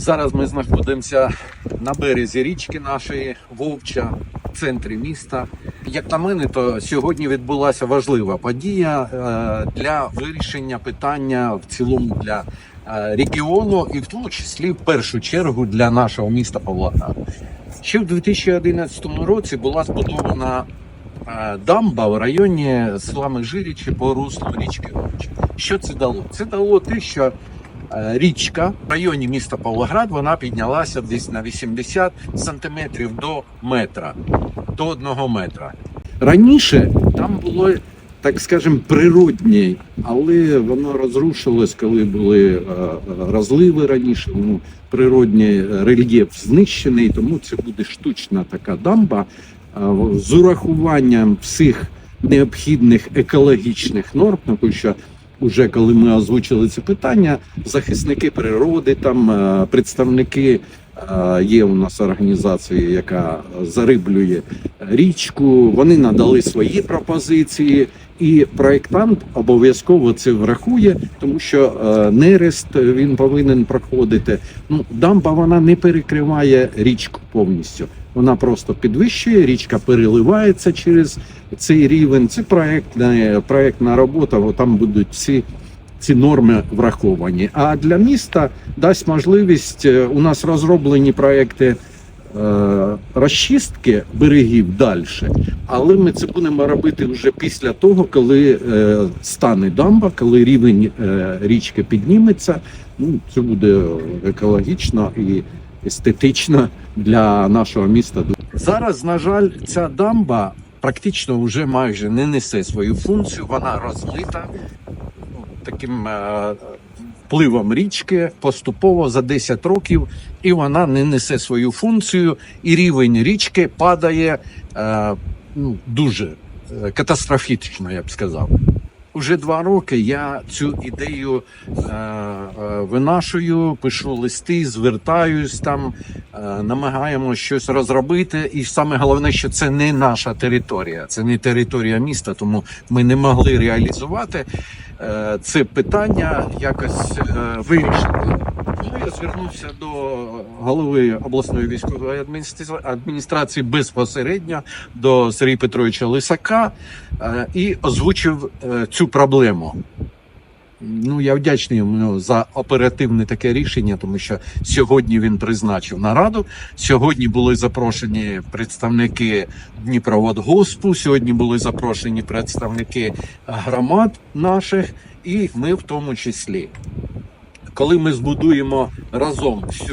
Зараз ми знаходимося на березі річки нашої Вовча, в центрі міста. Як на мене, то сьогодні відбулася важлива подія е, для вирішення питання в цілому для е, регіону, і в тому числі в першу чергу для нашого міста Павлограда. Ще в 2011 році була збудована е, дамба в районі села Межирічі по руслу річки Вовча. Що це дало? Це дало те, що річка в районі міста Павлоград вона піднялася десь на 80 сантиметрів до метра, до одного метра. Раніше там було, так скажемо, природнє, але воно розрушилось, коли були е, розливи раніше. Ну, природній рельєф знищений, тому це буде штучна така дамба е, з урахуванням всіх необхідних екологічних норм, тому що Уже коли ми озвучили це питання, захисники природи, там е, представники є у нас організація, яка зариблює річку. Вони надали свої пропозиції, і проєктант обов'язково це врахує, тому що е, нерест він повинен проходити. Ну дамба вона не перекриває річку повністю. Вона просто підвищує, річка переливається через цей рівень. Це проектна, проектна робота, бо там будуть всі ці норми враховані. А для міста дасть можливість е, у нас розроблені проекти е, розчистки берегів далі, але ми це будемо робити вже після того, коли е, стане дамба, коли рівень річки підніметься. Ну, це буде екологічно і естетично для нашого міста. Зараз, на жаль, ця дамба практично вже майже не несе свою функцію. Вона розмита таким е, впливом річки поступово за 10 років, і вона не несе свою функцію, і рівень річки падає е, ну, дуже е, катастрофічно, я б сказав. Уже два роки я цю ідею е, е, винашую, пишу листи, звертаюсь там, е, намагаємо щось розробити. І саме головне, що це не наша територія, це не територія міста, тому ми не могли реалізувати це питання якось е, вирішити. Тому я звернувся до голови обласної військової адміністра- адміністрації безпосередньо до Сергія Петровича Лисака е, і озвучив е, цю проблему. Ну, я вдячний йому за оперативне таке рішення, тому що сьогодні він призначив нараду. Сьогодні були запрошені представники Дніпроводгоспу, сьогодні були запрошені представники громад наших, і ми в тому числі. Коли ми збудуємо разом всю